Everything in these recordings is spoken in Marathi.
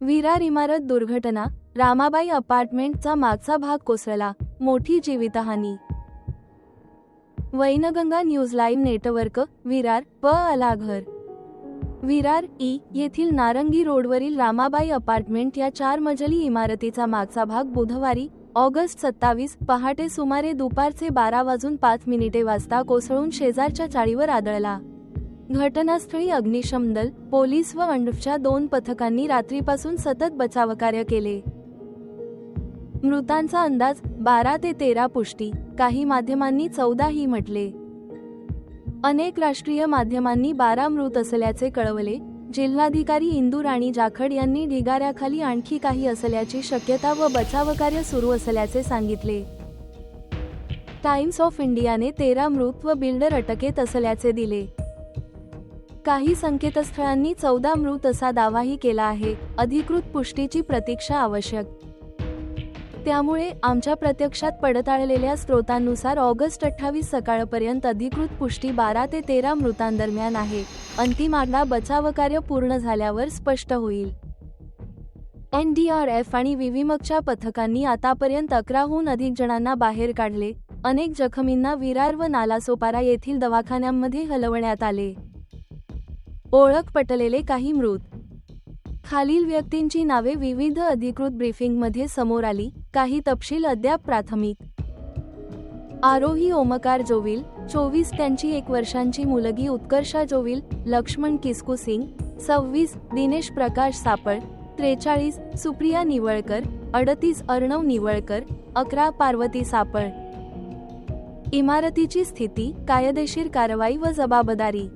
विरार इमारत दुर्घटना रामाबाई अपार्टमेंटचा मागचा भाग कोसळला मोठी जीवितहानी. Wainganga news live network Virar प आलाघर विरार ई येथील नारंगी रोडवरील रामाबाई अपार्टमेंट या चार मजली इमारतीचा मागचा भाग बुधवारी ऑगस्ट सत्तावीस पहाटे सुमारे दुपारचे बारा वाजून पाच मिनिटे वाजता कोसळून शेजारच्या चाळीवर आदळला. घटनास्थळी अग्निशम दल पोलीस व अंडफच्या दोन पथकांनी रात्रीपासून सतत बचावकार्य केले. मृतांचा अंदाज बारा ते तेरा पुष्टी काही माध्यमांनी चौदाही म्हटले. अनेक राष्ट्रीय माध्यमांनी बारा मृत असल्याचे कळवले जिल्हाधिकारी इंदू राणी जाखड यांनी ढिगाऱ्याखाली आणखी काही असल्याची शक्यता व बचावकार्य सुरू असल्याचे सांगितले. टाइम्स ऑफ इंडियाने तेरा मृत व बिल्डर अटकेत असल्याचे दिले. काही संकेतस्थळांनी चौदा मृत असा दावाही केला आहे. अधिकृत पुष्टीची प्रतीक्षा आवश्यक. त्यामुळे आमच्या प्रत्यक्षात पडताळलेल्या स्रोतांनुसार ऑगस्ट अठ्ठावीस सकाळपर्यंत अधिकृत पुष्टी बारा ते तेरा मृतांदरम्यान आहे. अंतिम आकडा बचावकार्य पूर्ण झाल्यावर स्पष्ट होईल. एन डी आर एफ आणि विविमकच्या पथकांनी आतापर्यंत अकराहून अधिक जणांना बाहेर काढले. अनेक जखमींना विरार व नालासोपारा येथील दवाखान्यांमध्ये हलवण्यात आले. ओळख पटलेले काही मृत. खालील व्यक्तींची नावे विविध अधिकृत ब्रीफिंगमध्ये समोर आली. काही तपशील अद्याप प्राथमिक. आरोही ओमकार जोविल चोवीस त्यांची एक वर्षांची मुलगी उत्कर्षा जोविल लक्ष्मण किस्कू सिंग सव्वीस दिनेश प्रकाश सापळ त्रेचाळीस सुप्रिया निवळकर अडतीस अर्णव निवळकर अकरा पार्वती सापळ इमारतीची स्थिती कायदेशीर कारवाई व जबाबदारी.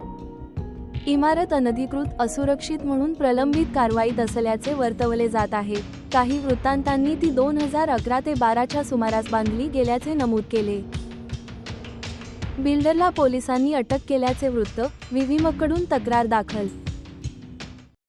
इमारत अनधिकृत असुरक्षित म्हणून प्रलंबित कारवाईत असल्याचे वर्तवले जात आहे. काही वृत्तांतांनी ती दोन हजार अकरा ते बाराच्या सुमारास बांधली गेल्याचे नमूद केले. बिल्डरला पोलिसांनी अटक केल्याचे वृत्त विविमकडून तक्रार दाखल